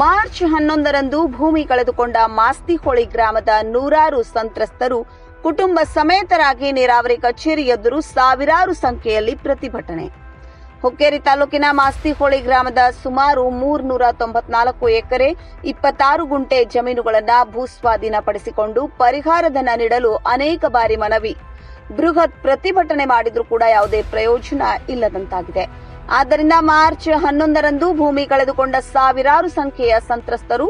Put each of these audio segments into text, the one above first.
March ಹನ್ನೊಂದರಂದು ಭೂಮಿ ಕಳೆದುಕೊಂಡ ಮಾಸ್ತಿಹೊಳಿ ಗ್ರಾಮದ ನೂರಾರು ಸಂತ್ರಸ್ತರು ಕುಟುಂಬ ಸಮೇತರಾಗಿ ನೀರಾವರಿ ಕಚೇರಿ ಎದುರು ಸಾವಿರಾರು ಸಂಖ್ಯೆಯಲ್ಲಿ ಪ್ರತಿಭಟನೆ. ಹುಕ್ಕೇರಿ ತಾಲೂಕಿನ ಮಾಸ್ತಿಹೊಳಿ ಗ್ರಾಮದ ಸುಮಾರು ಮೂರ್ನೂರ ತೊಂಬತ್ನಾಲ್ಕು ಎಕರೆ, ಇಪ್ಪತ್ತಾರು ಗುಂಟೆ ಜಮೀನುಗಳನ್ನ ಭೂಸ್ವಾಧೀನಪಡಿಸಿಕೊಂಡು ಪರಿಹಾರ ಧನ ನೀಡಲು ಅನೇಕ ಬಾರಿ ಮನವಿ. ಬೃಹತ್ ಪ್ರತಿಭಟನೆ ಮಾಡಿದ್ರೂ ಕೂಡ ಯಾವುದೇ ಪ್ರಯೋಜನ ಇಲ್ಲದಂತಾಗಿದೆ. ಆದ್ದರಿಂದ ಮಾರ್ಚ್ ಹನ್ನೊಂದರಂದು ಭೂಮಿ ಕಳೆದುಕೊಂಡ ಸಾವಿರಾರು ಸಂಖ್ಯೆಯ ಸಂತ್ರಸ್ತರು,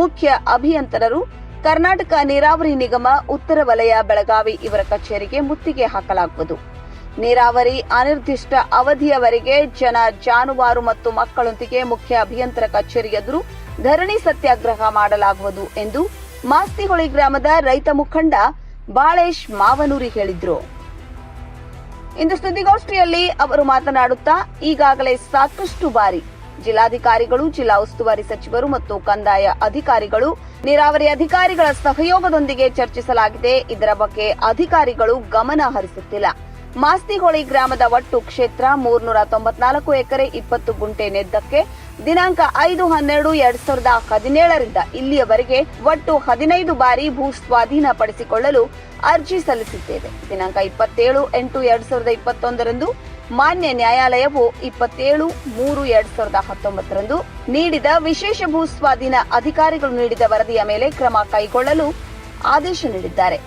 ಮುಖ್ಯ ಅಭಿಯಂತರರು, ಕರ್ನಾಟಕ ನೀರಾವರಿ ನಿಗಮ, ಉತ್ತರ ವಲಯ, ಬೆಳಗಾವಿ ಇವರ ಕಚೇರಿಗೆ ಮುತ್ತಿಗೆ ಹಾಕಲಾಗುವುದು. ನೀರಾವರಿ ಅನಿರ್ದಿಷ್ಟ ಅವಧಿಯವರೆಗೆ ಜನ ಜಾನುವಾರು ಮತ್ತು ಮಕ್ಕಳೊಂದಿಗೆ ಮುಖ್ಯ ಅಭಿಯಂತರ ಕಚೇರಿ ಎದುರು ಧರಣಿ ಸತ್ಯಾಗ್ರಹ ಮಾಡಲಾಗುವುದು ಎಂದು ಮಾಸ್ತಿಹೊಳಿ ಗ್ರಾಮದ ರೈತ ಮುಖಂಡ ಬಾಳೇಶ್ ಮಾವನೂರಿ ಹೇಳಿದ್ರು. ಇಂದು ಸುದ್ದಿಗೋಷ್ಠಿಯಲ್ಲಿ ಅವರು ಮಾತನಾಡುತ್ತಾ, ಈಗಾಗಲೇ ಸಾಕಷ್ಟು ಬಾರಿ ಜಿಲ್ಲಾಧಿಕಾರಿಗಳು, ಜಿಲ್ಲಾ ಉಸ್ತುವಾರಿ ಸಚಿವರು ಮತ್ತು ಕಂದಾಯ ಅಧಿಕಾರಿಗಳು, ನೀರಾವರಿ ಅಧಿಕಾರಿಗಳ ಸಹಯೋಗದೊಂದಿಗೆ ಚರ್ಚಿಸಲಾಗಿದೆ. ಇದರ ಬಗ್ಗೆ ಅಧಿಕಾರಿಗಳು ಗಮನ ಹರಿಸುತ್ತಿಲ್ಲ. ಮಾಸ್ತಿಹೊಳಿ ಗ್ರಾಮದ ಒಟ್ಟು ಕ್ಷೇತ್ರ ಮೂರ್ನೂರ ತೊಂಬತ್ನಾಲ್ಕು ಎಕರೆ ಇಪ್ಪತ್ತು ಗುಂಟೆ ನೆದ್ದಕ್ಕೆ ದಿನಾಂಕ ಐದು ಹನ್ನೆರಡು ಎರಡ್ ಸಾವಿರದ ಹದಿನೇಳರಿಂದ ಇಲ್ಲಿಯವರೆಗೆ ಒಟ್ಟು ಹದಿನೈದು ಬಾರಿ ಭೂ ಸ್ವಾಧೀನ ಪಡಿಸಿಕೊಳ್ಳಲು ಅರ್ಜಿ ಸಲ್ಲಿಸಿದ್ದೇವೆ. ದಿನಾಂಕ ಇಪ್ಪತ್ತೇಳು ಎಂಟು ಎರಡ್ ಸಾವಿರದ ಇಪ್ಪತ್ತೊಂದರಂದು, ಮಾನ್ಯ ನ್ಯಾಯಾಲಯವು ಇಪ್ಪತ್ತೇಳು ಮೂರು ಎರಡ್ ಸಾವಿರದ ಹತ್ತೊಂಬತ್ತರಂದು ನೀಡಿದ ವಿಶೇಷ ಭೂ ಸ್ವಾಧೀನ ಅಧಿಕಾರಿಗಳು ನೀಡಿದ ವರದಿಯ ಮೇಲೆ ಕ್ರಮ ಕೈಗೊಳ್ಳಲು ಆದೇಶ ನೀಡಿದ್ದಾರೆ.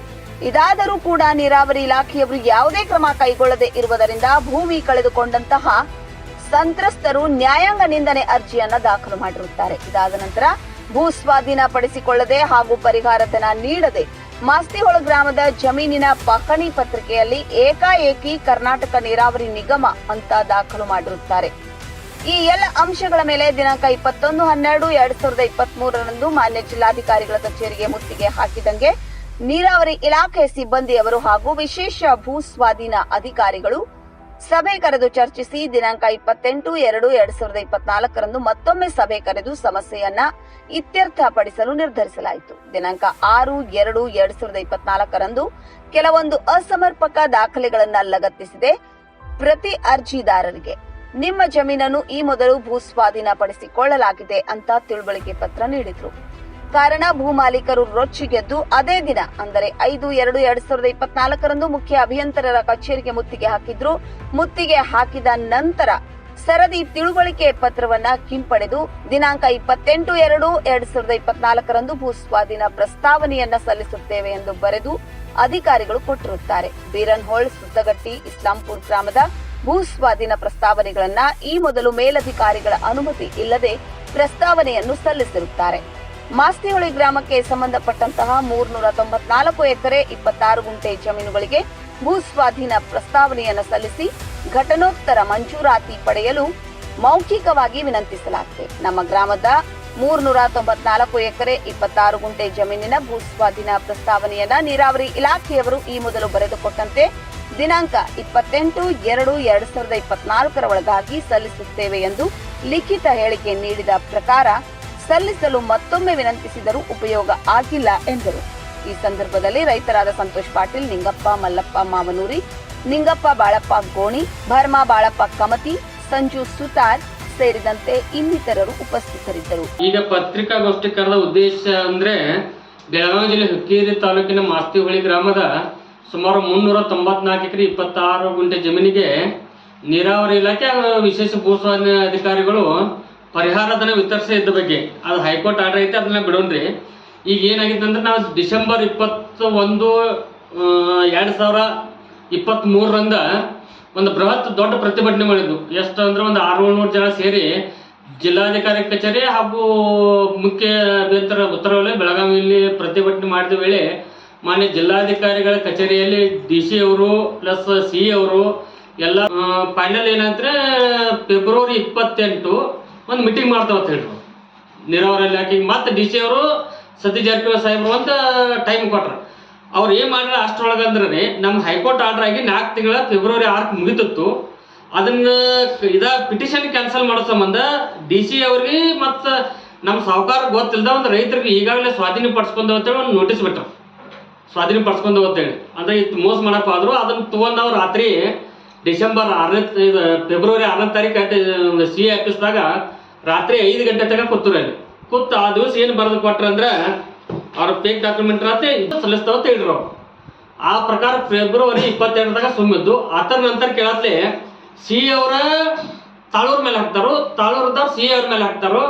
ಇದಾದರೂ ಕೂಡ ನೀರಾವರಿ ಇಲಾಖೆಯವರು ಯಾವುದೇ ಕ್ರಮ ಕೈಗೊಳ್ಳದೆ ಇರುವುದರಿಂದ ಭೂಮಿ ಕಳೆದುಕೊಂಡಂತಹ ಸಂತ್ರಸ್ತರು ನ್ಯಾಯಾಂಗ ನಿಂದನೆ ಅರ್ಜಿಯನ್ನ ದಾಖಲು ಮಾಡಿರುತ್ತಾರೆ. ಇದಾದ ನಂತರ ಭೂ ಸ್ವಾಧೀನ ಪಡಿಸಿಕೊಳ್ಳದೆ ಹಾಗೂ ಪರಿಹಾರ ಧನ ನೀಡದೆ ಮಾಸ್ತಿಹೊಳ ಗ್ರಾಮದ ಜಮೀನಿನ ಪಕಣಿ ಪತ್ರಿಕೆಯಲ್ಲಿ ಏಕಾಏಕಿ ಕರ್ನಾಟಕ ನೀರಾವರಿ ನಿಗಮ ಅಂತ ದಾಖಲು ಮಾಡಿರುತ್ತಾರೆ. ಈ ಎಲ್ಲ ಅಂಶಗಳ ಮೇಲೆ ದಿನಾಂಕ ಇಪ್ಪತ್ತೊಂದು, ಹನ್ನೆರಡು, ಎರಡ್ ಸಾವಿರದ ಇಪ್ಪತ್ತ್ ಮೂರರಂದು ಮಾನ್ಯ ಜಿಲ್ಲಾಧಿಕಾರಿಗಳ ಕಚೇರಿಗೆ ಮುತ್ತಿಗೆ ಹಾಕಿದಂಗೆ ನೀರಾವರಿ ಇಲಾಖೆ ಸಿಬ್ಬಂದಿಯವರು ಹಾಗೂ ವಿಶೇಷ ಭೂ ಸ್ವಾಧೀನ ಅಧಿಕಾರಿಗಳು ಸಭೆ ಕರೆದು ಚರ್ಚಿಸಿ, ದಿನಾಂಕ ಇಪ್ಪತ್ತೆಂಟು ಎರಡು ಎರಡ್ ಸಾವಿರದ ಇಪ್ಪತ್ನಾಲ್ಕರಂದು ಮತ್ತೊಮ್ಮೆ ಸಭೆ ಕರೆದು ಸಮಸ್ಯೆಯನ್ನ ಇತ್ಯರ್ಥಪಡಿಸಲು ನಿರ್ಧರಿಸಲಾಯಿತು. ದಿನಾಂಕ ಆರು ಎರಡು ಎರಡ್ ಸಾವಿರದ ಇಪ್ಪತ್ನಾಲ್ಕರಂದು ಕೆಲವೊಂದು ಅಸಮರ್ಪಕ ದಾಖಲೆಗಳನ್ನ ಲಗತ್ತಿಸಿದೆ ಪ್ರತಿ ಅರ್ಜಿದಾರರಿಗೆ. ನಿಮ್ಮ ಜಮೀನನ್ನು ಈ ಮೊದಲು ಭೂ ಸ್ವಾಧೀನ ಪಡಿಸಿಕೊಳ್ಳಲಾಗಿದೆ ಅಂತ ತಿಳುವಳಿಕೆ ಪತ್ರ ನೀಡಿದ್ರು. ಕಾರಣ, ಭೂ ಮಾಲೀಕರು ರೊಚ್ಚಿಗೆದ್ದು ಅದೇ ದಿನ, ಅಂದರೆ ಐದು ಎರಡು ಎರಡ್ ಸಾವಿರದ ಇಪ್ಪತ್ನಾಲ್ಕರಂದು ಮುಖ್ಯ ಅಭಿಯಂತರರ ಕಚೇರಿಗೆ ಮುತ್ತಿಗೆ ಹಾಕಿದ್ರು. ಮುತ್ತಿಗೆ ಹಾಕಿದ ನಂತರ ಸರದಿ ತಿಳುವಳಿಕೆ ಪತ್ರವನ್ನ ಹಿಂಪಡೆದು ದಿನಾಂಕ ಇಪ್ಪತ್ತೆಂಟು ಎರಡು ಎರಡ್ ಸಾವಿರದ ಇಪ್ಪತ್ನಾಲ್ಕರಂದು ಭೂ ಸ್ವಾಧೀನ ಪ್ರಸ್ತಾವನೆಯನ್ನ ಸಲ್ಲಿಸುತ್ತೇವೆ ಎಂದು ಬರೆದು ಅಧಿಕಾರಿಗಳು ಕೊಟ್ಟಿರುತ್ತಾರೆ. ಬೀರನ್ಹೋಳ್, ಸುದ್ದಗಟ್ಟಿ, ಇಸ್ಲಾಂಪುರ್ ಗ್ರಾಮದ ಭೂ ಸ್ವಾಧೀನ ಪ್ರಸ್ತಾವನೆಗಳನ್ನ ಈ ಮೊದಲು ಮೇಲಧಿಕಾರಿಗಳ ಅನುಮತಿ ಇಲ್ಲದೆ ಪ್ರಸ್ತಾವನೆಯನ್ನು ಸಲ್ಲಿಸಿರುತ್ತಾರೆ. ಮಾಸ್ತಿಹೊಳಿ ಗ್ರಾಮಕ್ಕೆ ಸಂಬಂಧಪಟ್ಟಂತಹ ಮೂರ್ನೂರ ತೊಂಬತ್ನಾಲ್ಕು ಎಕರೆ ಇಪ್ಪತ್ತಾರು ಗುಂಟೆ ಜಮೀನುಗಳಿಗೆ ಭೂ ಸ್ವಾಧೀನ ಪ್ರಸ್ತಾವನೆಯನ್ನು ಸಲ್ಲಿಸಿ ಘಟನೋತ್ತರ ಮಂಜೂರಾತಿ ಪಡೆಯಲು ಮೌಖಿಕವಾಗಿ ವಿನಂತಿಸಲಾಗಿದೆ. ನಮ್ಮ ಗ್ರಾಮದ ಮೂರ್ನೂರ ತೊಂಬತ್ನಾಲ್ಕು ಎಕರೆ ಇಪ್ಪತ್ತಾರು ಗುಂಟೆ ಜಮೀನಿನ ಭೂ ಸ್ವಾಧೀನ ಪ್ರಸ್ತಾವನೆಯನ್ನ ನೀರಾವರಿ ಇಲಾಖೆಯವರು ಈ ಮೊದಲು ಬರೆದುಕೊಟ್ಟಂತೆ ದಿನಾಂಕ ಇಪ್ಪತ್ತೆಂಟು ಎರಡು ಎರಡ್ ಸಾವಿರದ ಇಪ್ಪತ್ನಾಲ್ಕರ ಒಳಗಾಗಿ ಸಲ್ಲಿಸುತ್ತೇವೆ ಎಂದು ಲಿಖಿತ ಹೇಳಿಕೆ ನೀಡಿದ ಪ್ರಕಾರ ಸಲ್ಲಿಸಲು ಮತ್ತೊಮ್ಮೆ ವಿನಂತಿಸಿದರೂ ಉಪಯೋಗ ಆಗಿಲ್ಲ ಎಂದರು. ಈ ಸಂದರ್ಭದಲ್ಲಿ ರೈತರಾದ ಸಂತೋಷ್ ಪಾಟೀಲ್, ನಿಂಗಪ್ಪ ಮಲ್ಲಪ್ಪ ಮಾವನೂರಿ, ನಿಂಗಪ್ಪ ಬಾಳಪ್ಪ ಗೋಣಿ, ಭರ್ಮಾ ಬಾಳಪ್ಪ ಕಮತಿ, ಸಂಜು ಸುತಾರ್ ಸೇರಿದಂತೆ ಇನ್ನಿತರರು ಉಪಸ್ಥಿತರಿದ್ದರು. ಈಗ ಪತ್ರಿಕಾಗೋಷ್ಠಿ ಕರೆದ ಉದ್ದೇಶ ಅಂದ್ರೆ ಬೆಳಗಾವಿ ಜಿಲ್ಲೆ ಹುಕ್ಕೇರಿ ತಾಲೂಕಿನ ಮಾಸ್ತಿಹೊಳಿ ಗ್ರಾಮದ ಸುಮಾರು ಮುನ್ನೂರ ತೊಂಬತ್ನಾಲ್ಕು ಎಕರೆ ಇಪ್ಪತ್ತಾರು ಗುಂಟೆ ಜಮೀನಿಗೆ ನೀರಾವರಿ ಇಲಾಖೆ ವಿಶೇಷ ಭೂಸ್ವಾಧೀನ ಅಧಿಕಾರಿಗಳು ಪರಿಹಾರ ಧನ ವಿತರಿಸಿ ಇದ್ದ ಬಗ್ಗೆ. ಅದು ಹೈಕೋರ್ಟ್ ಆರ್ಡರ್ ಐತೆ, ಅದನ್ನ ಬಿಡೋಣ್ರಿ. ಈಗ ಏನಾಗಿತ್ತು ಅಂದ್ರೆ ನಾವು ಡಿಸೆಂಬರ್ ಇಪ್ಪತ್ತು ಒಂದು ಎರಡು ಸಾವಿರ ಇಪ್ಪತ್ತ್ ಮೂರರಿಂದ ಒಂದು ಬೃಹತ್ ದೊಡ್ಡ ಪ್ರತಿಭಟನೆ ಮಾಡಿದ್ದು ಎಷ್ಟು ಅಂದ್ರೆ ಒಂದು ಆರುನೂರು ಜನ ಸೇರಿ ಜಿಲ್ಲಾಧಿಕಾರಿ ಕಚೇರಿ ಹಾಗೂ ಮುಖ್ಯ ಅಭ್ಯರ್ಥರ ಉತ್ತರ ಬೆಳಗಾವಿಯಲ್ಲಿ ಪ್ರತಿಭಟನೆ ಮಾಡಿದ ವೇಳೆ ಮಾನ್ಯ ಜಿಲ್ಲಾಧಿಕಾರಿಗಳ ಕಚೇರಿಯಲ್ಲಿ ಡಿ ಸಿ ಅವರು ಪ್ಲಸ್ ಸಿ ಅವರು ಎಲ್ಲ ಫೈನಲ್ ಏನಂದ್ರೆ ಫೆಬ್ರವರಿ ಇಪ್ಪತ್ತೆಂಟು ಒಂದು ಮೀಟಿಂಗ್ ಮಾಡ್ತಾವ ಅಂತ ಹೇಳಿದ್ರು. ನೀರಾವರಿಯಲ್ಲಿ ಹಾಕಿ ಮತ್ತೆ ಡಿ ಸಿ ಅವರು, ಸತೀಶ್ ಜಾರಕಿಹೊಳಿ ಸಾಹೇಬರು ಅಂತ ಟೈಮ್ ಕೊಟ್ರು. ಅವ್ರು ಏನು ಮಾಡ್ಯಾರ, ಅಷ್ಟರೊಳಗೆ ಅಂದ್ರೆ ನಮ್ಮ ಹೈಕೋರ್ಟ್ ಆರ್ಡರ್ ಆಗಿ ನಾಲ್ಕು ತಿಂಗಳ ಫೆಬ್ರವರಿ ಆರಕ್ಕೆ ಮುಗಿತಿತ್ತು. ಅದನ್ನ ಇದ ಪಿಟಿಷನ್ ಕ್ಯಾನ್ಸಲ್ ಮಾಡೋ ಸಂಬಂಧ ಡಿ ಸಿ ಅವ್ರಿಗೆ ಮತ್ತು ನಮ್ಮ ಸಾಹುಕಾರ ಗೊತ್ತಿಲ್ಲದ ಒಂದು ರೈತರಿಗೆ ಈಗಾಗಲೇ ಸ್ವಾಧೀನ ಪಡಿಸ್ಕೊಂಡು ಅಂತೇಳಿ ಒಂದು ನೋಟಿಸ್ ಬಿಟ್ಟರು. ಸ್ವಾಧೀನ ಪಡಿಸ್ಕೊಂಡು ಅಂತೇಳಿ ಅಂದ್ರೆ ಇತ್ತು ಮೋಸ ಮಾಡಪ್ಪ ಅದನ್ನು ತಗೊಂಡು ರಾತ್ರಿ ಡಿಸೆಂಬರ್ ಆರನೇ ಇದು ಫೆಬ್ರವರಿ ಆರನೇ ತಾರೀಕು ಸಿ ಆಫೀಸ್ದಾಗ ರಾತ್ರಿ ಐದು ಗಂಟೆ ತನಕ ಕೂತರು ಕೊತ್ತ ಕೂತ್ ಆ ದಿವಸ ಏನು ಬರೆದು ಕೊಟ್ರ ಅಂದ್ರೆ, ಅವ್ರ ಫೇಕ್ ಡಾಕ್ಯುಮೆಂಟ್ ರಾತ್ರಿ ಸಲ್ಲಿಸ್ತಾವ ಅಂತ ಹೇಳಿದ್ರು ಆ ಪ್ರಕಾರ ಫೆಬ್ರವರಿ ಇಪ್ಪತ್ತೆರಡದಾಗ ಸುಮ್ಮಿದ್ದು. ಅದರ ನಂತರ ಕೇಳತ್ಲೆ, ಸಿ ಅವರ ತಾಳೂರ್ ಮೇಲೆ ಹಾಕ್ತಾರೋ. ತಾಳೂರ್ದವ್ರು ಸಿ ಅವ್ರ ಮೇಲೆ ಹಾಕ್ತಾರೋ.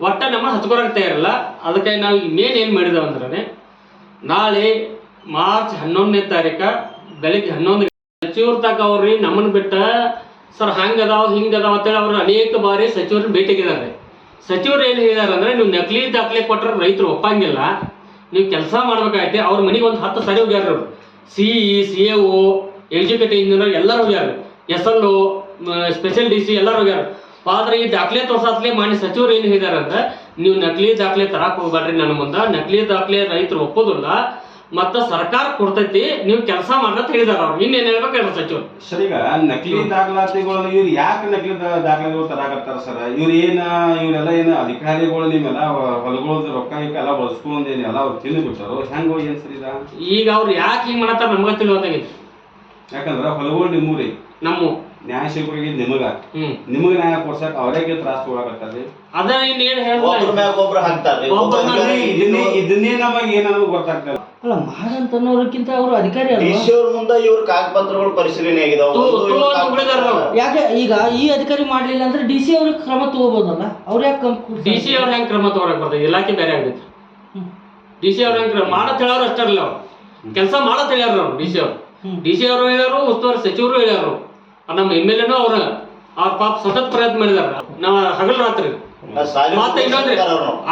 ಒಟ್ಟ ನಮ್ಮ ಹಚ್ಕೊರಕ್ಕೆ ತಯಾರಿಲ್ಲ. ಅದಕ್ಕೆ ನಾವು ಮೇನ್ ಏನು ಮಾಡಿದೇವೆ ಅಂದ್ರೆ ನಾಳೆ ಮಾರ್ಚ್ ಹನ್ನೊಂದನೇ ತಾರೀಕ, ಬೆಳಿಗ್ಗೆ ಹನ್ನೊಂದು ಸಚಿವ್ರ ತಕ ಅವ್ರಿ ನಮ್ಮನ್ನು ಬಿಟ್ಟ ಸರ್, ಹಂಗದಾವ್, ಹಿಂಗದಾವ್ ಅಂತೇಳಿ ಅವ್ರು ಅನೇಕ ಬಾರಿ ಸಚಿವರು ಭೇಟಿಗಿದ್ದಾರೆ ಸಚಿವರು ಏನು ಹೇಳಿದಾರೆ ಅಂದ್ರೆ, ನೀವು ನಕಲಿ ದಾಖಲೆ ಕೊಟ್ಟರೆ ರೈತರು ಒಪ್ಪಂಗಿಲ್ಲ. ನೀವು ಕೆಲಸ ಮಾಡ್ಬೇಕಾಯ್ತೆ, ಅವ್ರ ಮನೆಗೆ ಒಂದು ಹತ್ತು ಸರಿ ಹೋಗ್ಯಾರ ಅವರು C E C A O executive engineer ಎಲ್ಲರೂ ಹೋಗ್ಯಾರ. S L O special D C ಎಲ್ಲರೂ ಹೋಗ್ಯಾರ. ಆದ್ರೆ ಈ ದಾಖಲೆ ತೋರ್ಸಾತ್ಲೆ ಮಾಡಿ ಸಚಿವರು ಏನು ಹೇಳಿದಾರೆ ಅಂದ್ರೆ, ನೀವು ನಕಲಿ ದಾಖಲೆ ತರಕ್ಕೆ ಹೋಗ್ಬೇಡ್ರಿ ನನ್ನ ಮುಂದೆ. ನಕಲಿ ದಾಖಲೆ ರೈತರು ಒಪ್ಪೋದಿಲ್ಲ. ಮತ್ತ ಸರ್ಕಾರ ಕೊಡ್ತೈತಿ ನೀವು ಕೆಲಸ ಮಾಡ್ರತ್ ಹೇಳಿದಾರ ಅವ್ರು. ಇನ್ನೇನ್ ಹೇಳ್ಬೇಕು ಹೇಳ್ರಿ ಸಚಿವರು? ಸರ್ ಈಗ ನಕಲಿ ದಾಖಲಾತಿಗಳು ಇವ್ರು ಯಾಕೆ ನಕಲಿ ದಾ- ದಾಖಲೆಗಳು ತರಾಕತ್ತಾರ ಸರ್? ಇವ್ರು ಏನ ಇವರೆಲ್ಲ ಏನ ಅಧಿಕಾರಿಗಳು ನಿಮ್ಮೆಲ್ಲ ಹೊಲಗಳದ ರೊಕ್ಕ ಗಿಕ್ಕ ಎಲ್ಲ ಬಳಸ್ಕೊಂಡ್ ಏನೆಲ್ಲ ಅವ್ರು ತಿಂದು ಬಿಟ್ಟಾರು? ಹೆಂಗೋ ಏನ್ ಸರ್ ಇದ ಈಗ ಅವ್ರು ಯಾಕೆ ಹಿಂಗ್ ಮಾಡತ್ತಾರ ನಮ್ಗ ತಿಳಿಯೋದಾಗೈತಿ ಯಾಕಂದ್ರ ಹೊಲಗಳು ನಿಮ್ಮೂರಿ ನಮ್ಮ. ನ್ಯಾಯ ನಿಮಗ. ಹ್ಮ್. ನಿಮಗ ನ್ಯಾಯ ಕೊಡ್ಸಕ್ ಅವರೇ ತ್ರಾಸ ತಗೊಳಕತ್ತಾರ್ರಿ? ಅದ ಇನ್ನೇನ್ ಒಬ್ರ ಹೇಳ್ಬೋದು ಮ್ಯಾಗ ಒಬ್ರು ಹಾಕ್ತಾರ್ರಿ. ಒಬ್ರ ಒಬ್ಬ ಮ್ಯಾಗ ಅಧಿಕಾರಿ ಇದನ್ನೇ ಇದನ್ನೇ ನಮಗೆ ಏನಾದ್ರು ಗೊತ್ತಾಗ್ತಲ್ಲ. ಅಲ್ಲ ಮಾಡಂತನ್ನೋದಕ್ಕಿಂತ ಅವರು ಅಧಿಕಾರಿ ಅಲ್ವಾ? ಮುಂದೆ ಅವ್ರ ಮುಂದ ಇವ್ರ ಕಾಗಪತ್ರಗಳು ಪರಿಶೀಲನೆ ಆಗಿದಾವ. ಯಾಕೆ ಈಗ ಈ ಅಧಿಕಾರಿ ಮಾಡ್ಲಿಲ್ಲ ಅಂದ್ರೆ ಡಿ ಸಿ ಅವ್ರಿಗೆ ಕ್ರಮ ತಗೋಬಹುದಲ್ಲ ಅವ್ರ ಯಾಕೆ ಡಿ ಸಿ ಅವ್ರ ಹೆಂಗ್ ಕ್ರಮ ತಗೋಕ್ ಬರ್ತದೆ ಇಲಾಖೆ ಬೇರೆ ಆಗೈತಿ. ಡಿ ಸಿ ಅವ್ರ ಹೆಂಗ್ ಮಾಡತ್ ಹೇಳೋರು ಅಷ್ಟೇ ಅವ್ರು. ಕೆಲಸ ಮಾಡತ್ ಹೇಳ್ಯಾರ ಅವ್ರು ಡಿ ಸಿ ಅವ್ರು. ಡಿ ಸಿ ಅವರು ಹೇಳ್ಯಾರು ಉಸ್ತುವಾರಿ ಸಚಿವರು ಹೇಳ್ಯಾರು. ನಮ್ಮ ಎಂ ಎಲ್ ಎನೂ ಅವ್ರ ಅವ್ರ ಪಾಪ ಸತತ್ ಪ್ರಯತ್ನ ಮಾಡಿದಾರ. ನಾವು ಹಗಲ್ ರಾತ್ರಿ. ಮತ್ತೆ ಇನ್ನೊಂದ್ರಿ.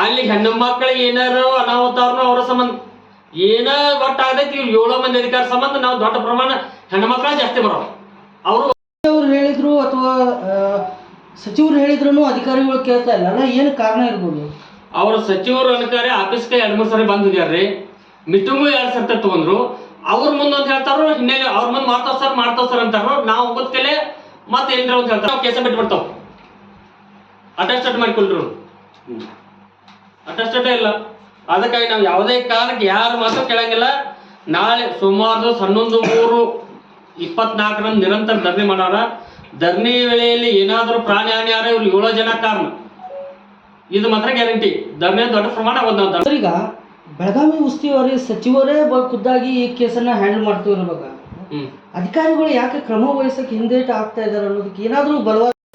ಅಲ್ಲಿ ಹೆಣ್ಣು ಮಕ್ಕಳಿಗೆ ಏನಾರು ಅನಾಹುತ ಅವ್ರ ಸಂಬಂಧ ಏನ ಗೊತ್ತಾಗದೈತಿ ಇವ್ರು ಏಳೋ ಮಂದಿ ಅಧಿಕಾರ ಸಂಬಂಧ ನಾವು ದೊಡ್ಡ ಪ್ರಮಾಣ ಹೆಣ್ಮಕ್ಳ ಜಾಸ್ತಿ ಬರೋ ಅವರು ಅವ್ರು ಹೇಳಿದ್ರು ಅಥವಾ ಸಚಿವರು ಹೇಳಿದ್ರು ಅಧಿಕಾರಿಗಳು ಕೇಳ್ತಾ ಇಲ್ಲ. ಏನ್ ಕಾರಣ ಇರ್ಬೋದು? ಅವರು ಸಚಿವರು ಅನ್ಕಾರಿ ಆಫೀಸ್ಗೆ ಎರಡ್ ಮೂರು ಸರಿ ಬಂದಿದ್ಯಾರ್ರಿ. ಮೀಟಿಂಗು ಎರಡ್ ಸರ್ತಿ ತಗೊಂಡ್ರು. ಅವ್ರ ಮುಂದೆ ಅಂತ ಹೇಳ್ತಾರೋ ಹಿನ್ನೆಲೆ ಅವ್ರ ಮುಂದೆ ಮಾಡ್ತಾವ್ ಸರ್ ಮಾಡ್ತಾವ್ ಸರ್ ಅಂತಾರೋ ನಾವು ಗೊತ್ತಲೆ ಮತ್ತೆ ಏನ್ರ ಅಂತ ಹೇಳ್ತಾರ ನಾವು ಕೇಸ ಬಿಟ್ಟು ಬಿಡ್ತಾವ್. ಅಟೆಸ್ಟೆಡ್ ಮಾಡಿಕೊಂಡ್ರು ಅಟೆಸ್ಟೆಡ್ ಇಲ್ಲ. ಅದಕ್ಕಾಗಿ ನಾವು ಯಾವುದೇ ಕಾರಣಕ್ಕೆ ಯಾರು ಮಾತ್ರ ಕೇಳಂಗಿಲ್ಲ. ನಾಳೆ ಸುಮಾರು ಹನ್ನೊಂದು ಮೂರು ಇಪ್ಪತ್ನಾಲ್ಕರಂದು ನಿರಂತರ ಧರಣಿ ಮಾಡೋರ. ಧರಣಿ ವೇಳೆಯಲ್ಲಿ ಏನಾದರೂ ಪ್ರಾಣಿ ಹಾನಿ ಆದ್ರೆ ಇವ್ರು ಏಳೋ ಜನ ಕಾರಣ. ಇದು ಮಾತ್ರ ಗ್ಯಾರಂಟಿ. ಧರಣಿ ದೊಡ್ಡ ಪ್ರಮಾಣ ಸರ್ ಈಗ ಬೆಳಗಾವಿ ಉಸ್ತುವಾರಿ ಸಚಿವರೇ ಖುದ್ದಾಗಿ ಈ ಕೇಸನ್ನ ಹ್ಯಾಂಡಲ್ ಮಾಡ್ತೀವಿ ಹ್ಮ್. ಅಧಿಕಾರಿಗಳು ಯಾಕೆ ಕ್ರಮ ವಹಿಸಕ್ಕೆ ಹಿಂದೇಟು ಆಗ್ತಾ ಇದ್ದಾರೆ ಅನ್ನೋದಕ್ಕೆ ಏನಾದರೂ ಬಲವಾದ